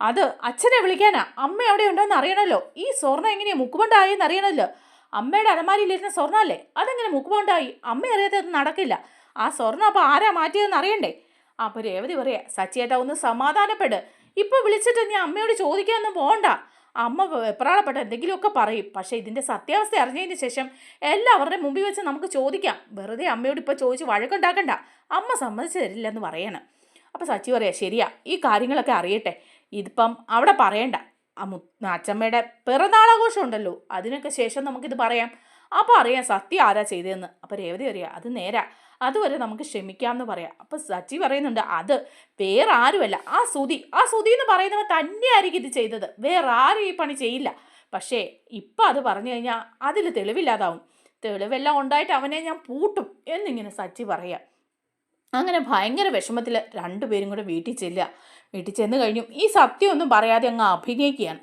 അത് അച്ഛനെ വിളിക്കാനാ. അമ്മ അവിടെ ഉണ്ടോയെന്ന് അറിയണമല്ലോ ഈ സ്വർണം എങ്ങനെയാണ് മുക്കുപണ്ടായെന്ന് അറിയണമല്ലോ അമ്മയുടെ അലമാരിയിലിരുന്ന സ്വർണമല്ലേ? അതെങ്ങനെ മുക്കുപണ്ടായി? അമ്മ അറിയാതെ അത് നടക്കില്ല. ആ സ്വർണം അപ്പോൾ ആരാ മാറ്റിയതെന്ന് അറിയണ്ടേ? അപ്പോൾ രേവതി പറയാ സച്ചിയേട്ടാ ഒന്ന് സമാധാനപ്പെട്. ഇപ്പോൾ വിളിച്ചിട്ട് ഞാൻ അമ്മയോട് ചോദിക്കാനൊന്നും പോകണ്ട അമ്മ വെപ്രാളപ്പെട്ട എന്തെങ്കിലുമൊക്കെ പറയും. പക്ഷേ ഇതിന്റെ സത്യാവസ്ഥ അറിഞ്ഞതിന് ശേഷം എല്ലാവരുടെ മുമ്പിൽ വെച്ച് നമുക്ക് ചോദിക്കാം. വെറുതെ അമ്മയോട് ഇപ്പോൾ ചോദിച്ച് വഴക്കുണ്ടാക്കണ്ട. അമ്മ സമ്മതിച്ചു തരില്ലെന്ന് പറയണം. അപ്പോൾ സച്ചി പറയാ ശരിയാ ഈ കാര്യങ്ങളൊക്കെ അറിയട്ടെ. ഇതിപ്പം അവിടെ പറയണ്ട. മു അച്ചമ്മയുടെ പിറന്നാളാഘോഷം ഉണ്ടല്ലോ അതിനൊക്കെ ശേഷം നമുക്കിത് പറയാം. അപ്പോൾ അറിയാം സത്യം ആരാ ചെയ്തതെന്ന്. അപ്പോൾ രേവതി അറിയാം അത് നേരാ. അതുവരെ നമുക്ക് ക്ഷമിക്കാമെന്ന് പറയാം. അപ്പോൾ സച്ചി പറയുന്നുണ്ട് അത് വേറെ ആരുമല്ല ആ സുതി ആ സുതി എന്ന് പറയുന്നവൻ തന്നെയായിരിക്കും ഇത് ചെയ്തത്. വേറെ ആരും ഈ പണി ചെയ്യില്ല. പക്ഷേ ഇപ്പം അത് പറഞ്ഞു കഴിഞ്ഞാൽ അതിൽ തെളിവില്ലാതാവും. തെളിവെല്ലാം ഉണ്ടായിട്ട് അവനെ ഞാൻ പൂട്ടും എന്നിങ്ങനെ സച്ചി പറയാം. അങ്ങനെ ഭയങ്കര വിഷമത്തിൽ രണ്ടുപേരും കൂടെ വീട്ടിൽ ചെല്ലുക. വീട്ടിൽ ചെന്ന് കഴിഞ്ഞു. ഈ സത്യമൊന്നും പറയാതെ അങ്ങ് അഭിനയിക്കുകയാണ്.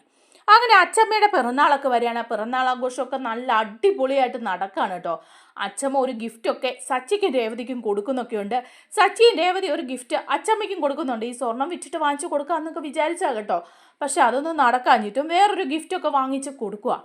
അങ്ങനെ അച്ചമ്മയുടെ പിറന്നാളൊക്കെ വരികയാണ്. പിറന്നാൾ ആഘോഷമൊക്കെ നല്ല അടിപൊളിയായിട്ട് നടക്കുകയാണ് കേട്ടോ. അച്ചമ്മ ഒരു ഗിഫ്റ്റൊക്കെ സച്ചിക്കും രേവതിക്കും കൊടുക്കുന്നൊക്കെയുണ്ട് സച്ചിയും രേവതി ഒരു ഗിഫ്റ്റ് അച്ചമ്മയ്ക്കും കൊടുക്കുന്നുണ്ട്. ഈ സ്വർണം വിറ്റിട്ട് വാങ്ങിച്ചു കൊടുക്കാമെന്നൊക്കെ വിചാരിച്ചാ കേട്ടോ. പക്ഷെ അതൊന്നും നടക്കാഞ്ഞിട്ടും വേറൊരു ഗിഫ്റ്റൊക്കെ വാങ്ങിച്ച് കൊടുക്കുക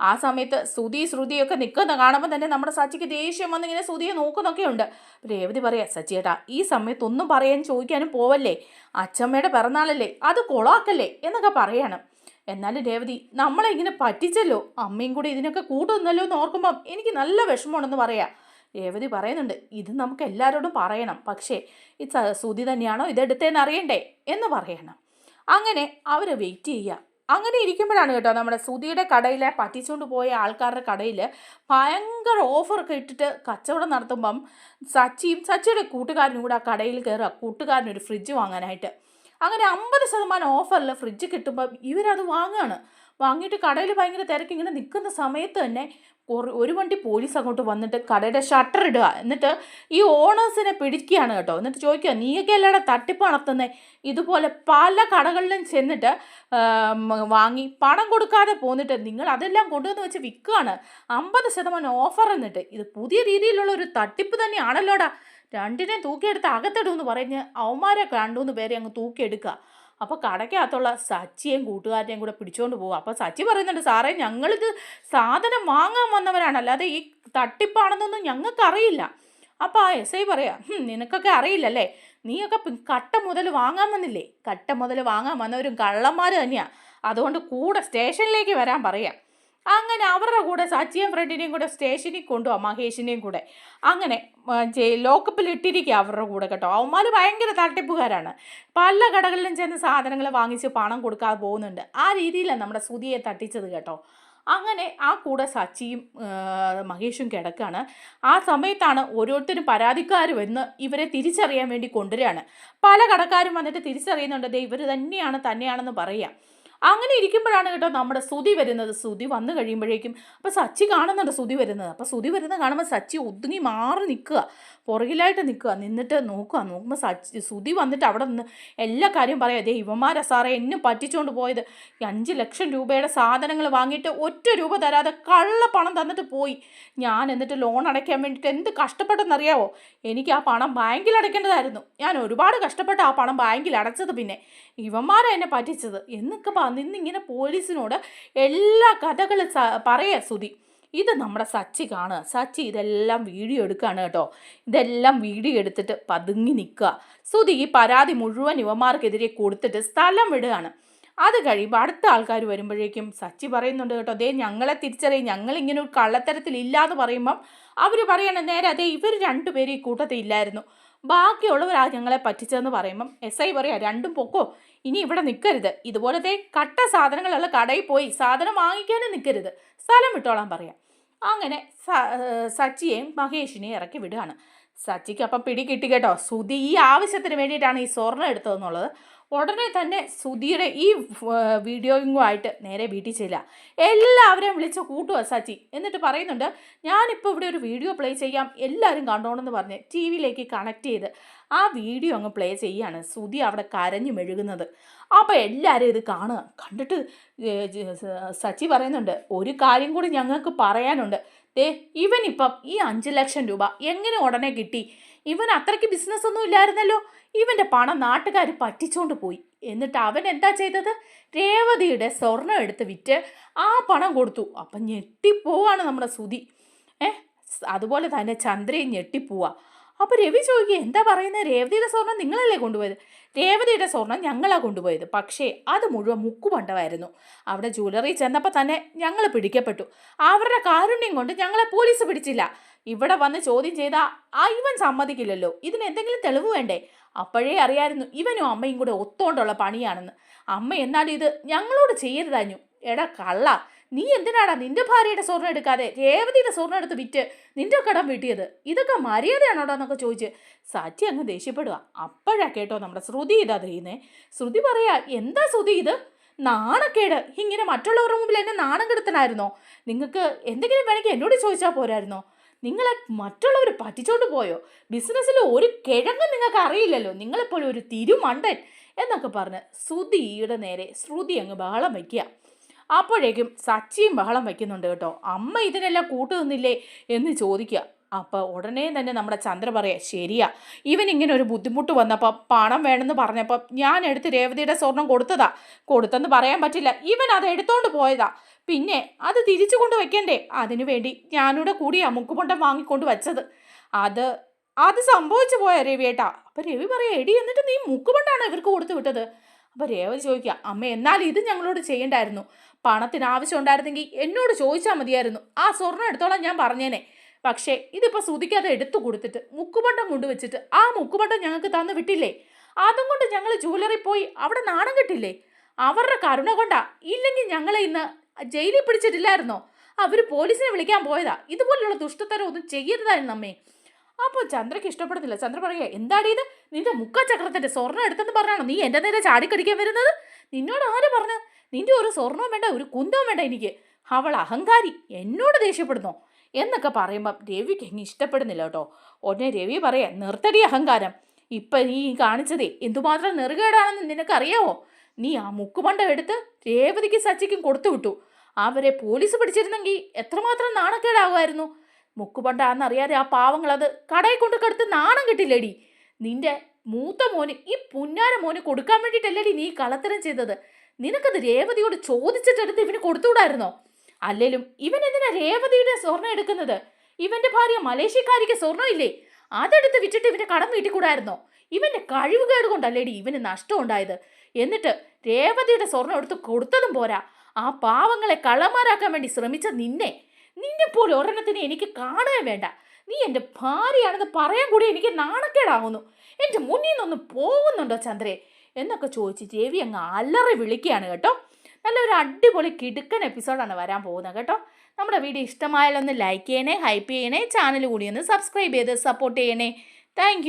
ആ സമയത്ത് ശ്രുതി ശ്രുതിയൊക്കെ നിൽക്കുന്ന കാണുമ്പോൾ തന്നെ നമ്മുടെ സച്ചിക്ക് ദേഷ്യം വന്നിങ്ങനെ ശ്രുതിയെ നോക്കുന്നൊക്കെ ഉണ്ട്. രേവതി പറയാ സച്ചിയേട്ടാ ഈ സമയത്ത് ഒന്നും പറയാൻ ചോദിക്കാനും പോവല്ലേ? അച്ചമ്മയുടെ പിറന്നാളല്ലേ? അത് കൊളാക്കല്ലേ? എന്നൊക്കെ പറയണം. എന്നാലും രേവതി നമ്മളെ ഇങ്ങനെ പറ്റിച്ചല്ലോ? അമ്മയും കൂടി ഇതിനൊക്കെ കൂട്ടുന്നല്ലോ എന്ന് ഓർക്കുമ്പം എനിക്ക് നല്ല വിഷമമുണ്ടെന്ന് പറയാം. രേവതി പറയുന്നുണ്ട് ഇത് നമുക്ക് എല്ലാവരോടും പറയണം. പക്ഷേ ഈ സുതി തന്നെയാണോ ഇതെടുത്തേന്ന് അറിയണ്ടേ? എന്ന് പറയണം. അങ്ങനെ അവർ വെയിറ്റ് ചെയ്യുക അങ്ങനെ ഇരിക്കുമ്പോഴാണ് കേട്ടോ നമ്മുടെ സുധിയുടെ കടയിലെ പറ്റിച്ചുകൊണ്ട് പോയ ആൾക്കാരുടെ കടയിൽ ഭയങ്കര ഓഫറൊക്കെ ഇട്ടിട്ട് കച്ചവടം നടത്തുമ്പം സച്ചിയും സച്ചിയുടെ കൂട്ടുകാരനും കൂടെ ആ കടയിൽ കയറുക കൂട്ടുകാരനൊരു ഫ്രിഡ്ജ് വാങ്ങാനായിട്ട്. അങ്ങനെ അമ്പത് ശതമാനം ഓഫറിൽ ഫ്രിഡ്ജ് കിട്ടുമ്പോൾ ഇവരത് വാങ്ങുകയാണ് വാങ്ങിയിട്ട് കടയിൽ ഭയങ്കര തിരക്ക് ഇങ്ങനെ നിൽക്കുന്ന സമയത്ത് തന്നെ ഒരു വണ്ടി പോലീസ് അങ്ങോട്ട് വന്നിട്ട് കടയുടെ ഷട്ടർ ഇടുക. എന്നിട്ട് ഈ ഓണേഴ്സിനെ പിടിക്കുകയാണ് കേട്ടോ. എന്നിട്ട് ചോദിക്കുക നീയൊക്കെ അല്ലാതെ തട്ടിപ്പ് നടത്തുന്നത് ഇതുപോലെ പല കടകളിലും ചെന്നിട്ട് വാങ്ങി പണം കൊടുക്കാതെ പോന്നിട്ട് നിങ്ങൾ അതെല്ലാം കൊണ്ടുവന്ന് വെച്ച് വിൽക്കുകയാണ്. അമ്പത് ശതമാനം ഓഫർ എന്നിട്ട്. ഇത് പുതിയ രീതിയിലുള്ള ഒരു തട്ടിപ്പ് തന്നെയാണല്ലോടാ. രണ്ടിനെയും തൂക്കിയെടുത്ത് അകത്തിടുമെന്ന് പറഞ്ഞ് അവന്മാരെ രണ്ടുമൂന്ന് പേരെ അങ്ങ് തൂക്കിയെടുക്കുക. അപ്പോൾ കടയ്ക്കകത്തുള്ള സച്ചിയെയും കൂട്ടുകാരനെയും കൂടെ പിടിച്ചുകൊണ്ട് പോകും അപ്പോൾ സച്ചി പറയുന്നുണ്ട് സാറേ ഞങ്ങളിത് സാധനം വാങ്ങാൻ വന്നവരാണ്. അല്ലാതെ ഈ തട്ടിപ്പാണെന്നൊന്നും ഞങ്ങൾക്കറിയില്ല. അപ്പോൾ ആ എസ് ഐ പറയാം നിനക്കൊക്കെ അറിയില്ലല്ലേ? നീയൊക്കെ കട്ട മുതൽ വാങ്ങാൻ വന്നില്ലേ? കട്ട മുതൽ വാങ്ങാൻ വന്നവരും കള്ളന്മാർ തന്നെയാണ് അതുകൊണ്ട് കൂടെ സ്റ്റേഷനിലേക്ക് വരാൻ പറയാം. അങ്ങനെ അവരുടെ കൂടെ സച്ചിയും ഫ്രണ്ടിനെയും കൂടെ സ്റ്റേഷനിൽ കൊണ്ടുപോകാം മഹേഷിനെയും കൂടെ. അങ്ങനെ ലോക്കപ്പിൽ ഇട്ടിരിക്കുക അവരുടെ കൂടെ കേട്ടോ. അവന്മാർ ഭയങ്കര തട്ടിപ്പുകാരാണ്. പല കടകളിലും ചെന്ന് സാധനങ്ങൾ വാങ്ങിച്ച് പണം കൊടുക്കാതെ പോകുന്നുണ്ട്. ആ രീതിയിലാണ് നമ്മുടെ സുതിയെ തട്ടിച്ചത് കേട്ടോ. അങ്ങനെ ആ കൂടെ സച്ചിയും മഹേഷും കിടക്കാണ്. ആ സമയത്താണ് ഓരോരുത്തരും പരാതിക്കാർ വന്ന് ഇവരെ തിരിച്ചറിയാൻ വേണ്ടി കൊണ്ടുവരികയാണ്. പല കടക്കാരും വന്നിട്ട് തിരിച്ചറിയുന്നുണ്ട് ഇവർ തന്നെയാണ് തന്നെയാണെന്ന് പറയാം. അങ്ങനെ ഇരിക്കുമ്പോഴാണ് കേട്ടോ നമ്മുടെ സുതി വരുന്നത്. സുതി വന്നു കഴിയുമ്പോഴേക്കും. അപ്പോൾ സച്ചി കാണുന്നുണ്ട് സുതി വരുന്നത്. അപ്പോൾ സുതി വരുന്നത് കാണുമ്പോൾ സച്ചി ഒതുങ്ങി മാറി നിൽക്കുക. പുറകിലായിട്ട് നിൽക്കുക. നിന്നിട്ട് നോക്കുക. നോക്കുമ്പോൾ സച്ചി സുതി വന്നിട്ട് അവിടെ നിന്ന് എല്ലാ കാര്യവും പറയാം. അതേ ഇവന്മാരാ സാറേ എന്നെ പറ്റിച്ചുകൊണ്ട് പോയത്. അഞ്ച് ലക്ഷം രൂപയുടെ സാധനങ്ങൾ വാങ്ങിയിട്ട് ഒറ്റ രൂപ തരാതെ കള്ള പണം തന്നിട്ട് പോയി. ഞാൻ എന്നിട്ട് ലോൺ അടയ്ക്കാൻ വേണ്ടിയിട്ട് എന്ത് കഷ്ടപ്പെട്ടെന്നറിയാവോ? എനിക്ക് ആ പണം ബാങ്കിൽ അടയ്ക്കേണ്ടതായിരുന്നു. ഞാൻ ഒരുപാട് കഷ്ടപ്പെട്ട് ആ പണം ബാങ്കിൽ അടച്ചത് പിന്നെ. ഇവന്മാരാ എന്നെ പറ്റിച്ചത്. എന്നൊക്കെ നിന്നിങ്ങനെ പോലീസിനോട് എല്ലാ കഥകളും പറയുക സുതി ഇത് നമ്മുടെ സച്ചി കാണുക സച്ചി ഇതെല്ലാം വീഡിയോ എടുക്കുകയാണ് കേട്ടോ. ഇതെല്ലാം വീഡിയോ എടുത്തിട്ട് പതുങ്ങി നിൽക്കുക. സുതി ഈ പരാതി മുഴുവൻ യുവമാർക്കെതിരെ കൊടുത്തിട്ട് സ്ഥലം വിടുകയാണ്. അത് കഴിയുമ്പോൾ അടുത്ത ആൾക്കാർ വരുമ്പോഴേക്കും സച്ചി പറയുന്നുണ്ട് കേട്ടോ ദേ ഞങ്ങളെ തിരിച്ചറിയും. ഞങ്ങൾ ഇങ്ങനെ ഒരു കള്ളത്തരത്തിൽ ഇല്ലാന്ന് പറയുമ്പം അവർ പറയണ നേരെ അതേ ഇവർ രണ്ടുപേരും ഈ കൂട്ടത്തിൽ ഇല്ലായിരുന്നു. ബാക്കിയുള്ളവരാ ഞങ്ങളെ പറ്റിച്ചതെന്ന് പറയുമ്പം എസ് ഐ പറയാം രണ്ടും പൊക്കോ. ഇനി ഇവിടെ നിൽക്കരുത്. ഇതുപോലത്തെ കട്ട സാധനങ്ങളുള്ള കടയിൽ പോയി സാധനം വാങ്ങിക്കാനും നിൽക്കരുത്. സ്ഥലം വിട്ടോളാൻ പറയാം. അങ്ങനെ സച്ചിയെയും മഹേഷിനെയും ഇറക്കി വിടുകയാണ്. സച്ചിക്ക് അപ്പം പിടി കിട്ടി കേട്ടോ. സുധി ഈ ആവശ്യത്തിന് വേണ്ടിയിട്ടാണ് ഈ സ്വർണം എടുത്തതെന്നുള്ളത്. ഉടനെ തന്നെ സുധിയുടെ ഈ വീഡിയോയിങ്ങുമായിട്ട് നേരെ വീട്ടിൽ ചെല്ലുക. എല്ലാവരെയും വിളിച്ച് കൂട്ടുക സച്ചി. എന്നിട്ട് പറയുന്നുണ്ട് ഞാനിപ്പോൾ ഇവിടെ ഒരു വീഡിയോ പ്ലേ ചെയ്യാം. എല്ലാവരും കണ്ടോണമെന്ന് പറഞ്ഞ് ടി വിയിലേക്ക് കണക്ട് ചെയ്ത് ആ വീഡിയോ അങ്ങ് പ്ലേ ചെയ്യാണ്. സുധി അവിടെ കരഞ്ഞു മെഴുകുന്നത്. അപ്പോൾ എല്ലാവരും ഇത് കാണുക. കണ്ടിട്ട് സച്ചി പറയുന്നുണ്ട് ഒരു കാര്യം കൂടി ഞങ്ങൾക്ക് പറയാനുണ്ട്. ദേ ഇവനിപ്പം ഈ അഞ്ച് ലക്ഷം രൂപ എങ്ങനെ ഉടനെ കിട്ടി? ഇവൻ അത്രയ്ക്ക് ബിസിനസ് ഒന്നും ഇല്ലായിരുന്നല്ലോ. ഇവന്റെ പണം നാട്ടുകാർ പറ്റിച്ചോണ്ട് പോയി. എന്നിട്ട് അവൻ എന്താ ചെയ്തത്? രേവതിയുടെ സ്വർണം എടുത്ത് വിറ്റ് ആ പണം കൊടുത്തു. അപ്പം ഞെട്ടിപ്പോവാണ് നമ്മുടെ സുതി ഏ അതുപോലെ തന്നെ ചന്ദ്രയും ഞെട്ടിപ്പോവാ. അപ്പോൾ രവി ചോദിക്കുക എന്താ പറയുന്നത് രേവതിയുടെ സ്വർണം നിങ്ങളല്ലേ കൊണ്ടുപോയത്? രേവതിയുടെ സ്വർണം ഞങ്ങളാണ് കൊണ്ടുപോയത്. പക്ഷേ അത് മുഴുവൻ മുക്കുപണ്ടമായിരുന്നു അവിടെ ജ്വല്ലറി ചെന്നപ്പോൾ തന്നെ ഞങ്ങൾ പിടിക്കപ്പെട്ടു. അവരുടെ കാരുണ്യം കൊണ്ട് ഞങ്ങളെ പോലീസ് പിടിച്ചില്ല. ഇവിടെ വന്ന് ചോദ്യം ചെയ്താൽ ആ ഇവൻ സമ്മതിക്കില്ലല്ലോ. ഇതിന് എന്തെങ്കിലും തെളിവ് വേണ്ടേ? അപ്പോഴേ അറിയായിരുന്നു ഇവനും അമ്മയും കൂടെ ഒത്തോണ്ടുള്ള പണിയാണെന്ന്. അമ്മ എന്നാലും ഇത് ഞങ്ങളോട് ചെയ്യരുതാഞ്ഞു. എടാ കള്ള. നീ എന്തിനാടാ നിന്റെ ഭാര്യയുടെ സ്വർണം എടുക്കാതെ രേവതിയുടെ സ്വർണം എടുത്ത് വിറ്റ് നിന്റെ കടം വീട്ടിയത്? ഇതൊക്കെ മര്യാദയാണോടാ എന്നൊക്കെ ചോദിച്ച് സച്ചി അങ്ങ് ദേഷ്യപ്പെടുക. അപ്പോഴാ കേട്ടോ നമ്മുടെ ശ്രുതി ഇതാ ചെയ്യുന്നേ. ശ്രുതി പറയാ എന്താ ശ്രുതി ഇത്? നാണക്കേട്. ഇങ്ങനെ മറ്റുള്ളവരുടെ മുമ്പിൽ എന്നെ നാണം കെടുത്തനായിരുന്നോ? നിങ്ങൾക്ക് എന്തെങ്കിലും വേണമെങ്കിൽ എന്നോട് ചോദിച്ചാൽ പോരായിരുന്നോ? നിങ്ങളെ മറ്റുള്ളവർ പറ്റിച്ചോണ്ട് പോയോ? ബിസിനസ്സിൽ ഒരു കിഴങ്ങും നിങ്ങൾക്ക് അറിയില്ലല്ലോ. നിങ്ങളെപ്പോഴും ഒരു തിരുമണ്ടൻ. എന്നൊക്കെ പറഞ്ഞ് ശ്രുതിയുടെ നേരെ ശ്രുതി അങ്ങ് ബഹളം വയ്ക്കുക. അപ്പോഴേക്കും സച്ചിയും ബഹളം വയ്ക്കുന്നുണ്ട് കേട്ടോ. അമ്മ ഇതിനെല്ലാം കൂട്ടു നിന്നില്ലേ എന്ന് ചോദിക്കുക. അപ്പോൾ ഉടനെ തന്നെ നമ്മുടെ ചന്ദ്ര പറയാം ശരിയാ. ഇവൻ ഇങ്ങനെ ഒരു ബുദ്ധിമുട്ട് വന്നപ്പോൾ പണം വേണമെന്ന് പറഞ്ഞപ്പോൾ ഞാൻ എടുത്ത് രേവതിയുടെ സ്വർണം കൊടുത്തതാ. കൊടുത്തെന്ന് പറയാൻ പറ്റില്ല. ഇവൻ അത് എടുത്തോണ്ട് പോയതാ. പിന്നെ അത് തിരിച്ചു കൊണ്ട് വെക്കണ്ടേ? അതിനു വേണ്ടി ഞാനിവിടെ കൂടിയാ മുക്കുപൊണ്ടം വാങ്ങിക്കൊണ്ട് വെച്ചത്. അത് അത് സംഭവിച്ചു പോയ രവിയേട്ടാ അപ്പൊ രവി പറയാ എടി എന്നിട്ട് നീ മുക്കുപൊണ്ടാണ് ഇവർക്ക് കൊടുത്തു വിട്ടത്? അപ്പൊ രേവതി ചോദിക്കുക അമ്മ എന്നാൽ ഇത് ഞങ്ങളോട് ചെയ്യണ്ടായിരുന്നു. പണത്തിന് ആവശ്യം ഉണ്ടായിരുന്നെങ്കിൽ എന്നോട് ചോദിച്ചാൽ മതിയായിരുന്നു. ആ സ്വർണം എടുത്തോളാം ഞാൻ പറഞ്ഞേനെ. പക്ഷേ ഇതിപ്പോൾ സുതിക്ക് അത് എടുത്തു കൊടുത്തിട്ട് മുക്കുപണ്ടം കൊണ്ടുവച്ചിട്ട് ആ മുക്കുപണ്ടം ഞങ്ങൾക്ക് തന്നു വിട്ടില്ലേ? അതും കൊണ്ട് ഞങ്ങൾ ജ്വല്ലറി പോയി അവിടെ നാണം കിട്ടില്ലേ? അവരുടെ കരുണ കൊണ്ടാ ഇല്ലെങ്കിൽ ഞങ്ങളെ ഇന്ന് ജയിലിൽ പിടിച്ചിട്ടില്ലായിരുന്നോ? അവർ പോലീസിനെ വിളിക്കാൻ പോയതാ. ഇതുപോലുള്ള ദുഷ്ടത്തരം ഒന്നും ചെയ്യരുതായിരുന്നു അമ്മേ. അപ്പോൾ ചന്ദ്രയ്ക്ക് ഇഷ്ടപ്പെടുന്നില്ല. ചന്ദ്ര പറയുക എന്താടി ഇത്? നിന്റെ മുക്കച്ചക്രത്തിന്റെ സ്വർണം എടുത്തെന്ന് പറഞ്ഞാണോ നീ എന്റെ നേരെ ചാടിക്കടിക്കാൻ വരുന്നത്? നിന്നോട് ആര് പറഞ്ഞു? നിന്റെ ഒരു സ്വർണവും വേണ്ട ഒരു കുന്തവും വേണ്ട എനിക്ക്. അവൾ അഹങ്കാരി എന്നോട് ദേഷ്യപ്പെടുന്നു? എന്നൊക്കെ പറയുമ്പം രവിക്ക് അങ്ങ് ഇഷ്ടപ്പെടുന്നില്ല കേട്ടോ. ഉടനെ രവി പറയാ നിർത്തടി അഹങ്കാരം. ഇപ്പം നീ കാണിച്ചതേ എന്തുമാത്രം നെറുകേടാണെന്ന് നിനക്കറിയാവോ? നീ ആ മുക്കുമണ്ടം എടുത്ത് രേവതിക്ക് സച്ചിക്കും കൊടുത്തു വിട്ടു അവരെ പോലീസ് പിടിച്ചിരുന്നെങ്കിൽ എത്രമാത്രം നാണക്കേടാകുമായിരുന്നു. മുക്കുപണ്ടാന്നറിയാതെ ആ പാവങ്ങൾ അത് കടയിൽ കൊണ്ട് കടുത്ത് നാണം കിട്ടില്ലടി. നിന്റെ മൂത്ത മോന് ഈ പുന്നാര മോന് കൊടുക്കാൻ വേണ്ടിയിട്ടല്ലടി നീ കളത്തരം ചെയ്തത്. നിനക്കത് രേവതിയോട് ചോദിച്ചിട്ടെടുത്ത് ഇവന് കൊടുത്തുകൂടായിരുന്നോ അല്ലേലും ഇവൻ എന്തിനാ രേവതിയുടെ സ്വർണം എടുക്കുന്നത്? ഇവന്റെ ഭാര്യ മലേഷ്യക്കാരിക്ക് സ്വർണം ഇല്ലേ അതെടുത്ത് വിറ്റിട്ട് ഇവന്റെ കടം വീട്ടിക്കൂടായിരുന്നോ? ഇവന്റെ കഴിവുകേട് കൊണ്ടല്ലേടി ഇവന് നഷ്ടം ഉണ്ടായത് എന്നിട്ട് രേവതിയുടെ സ്വർണം എടുത്ത് കൊടുത്തതും പോരാ. ആ പാവങ്ങളെ കള്ളന്മാരാക്കാൻ വേണ്ടി ശ്രമിച്ച നിന്നെ നിന്നെ പോലെ ഒരെണ്ണത്തിനെ എനിക്ക് കാണാൻ വേണ്ട. നീ എന്റെ ഭാര്യയാണെന്ന് പറയാൻ കൂടി എനിക്ക് നാണക്കേടാവുന്നു. എന്റെ മുന്നിൽ നിന്നൊന്ന് പോകുന്നുണ്ടോ ചന്ദ്രേ? എന്നൊക്കെ ചോദിച്ച് രവി അങ്ങ് അലറി വിളിക്കുകയാണ് കേട്ടോ. നല്ലൊരു അടിപൊളി കിടുക്കൻ എപ്പിസോഡാണ് വരാൻ പോകുന്നത് കേട്ടോ. നമ്മുടെ വീഡിയോ ഇഷ്ടമായാലൊന്ന് ലൈക്ക് ചെയ്യണേ ഹൈപ്പ് ചെയ്യണേ ചാനൽ കൂടി ഒന്ന് സബ്സ്ക്രൈബ് ചെയ്ത് സപ്പോർട്ട് ചെയ്യണേ. താങ്ക്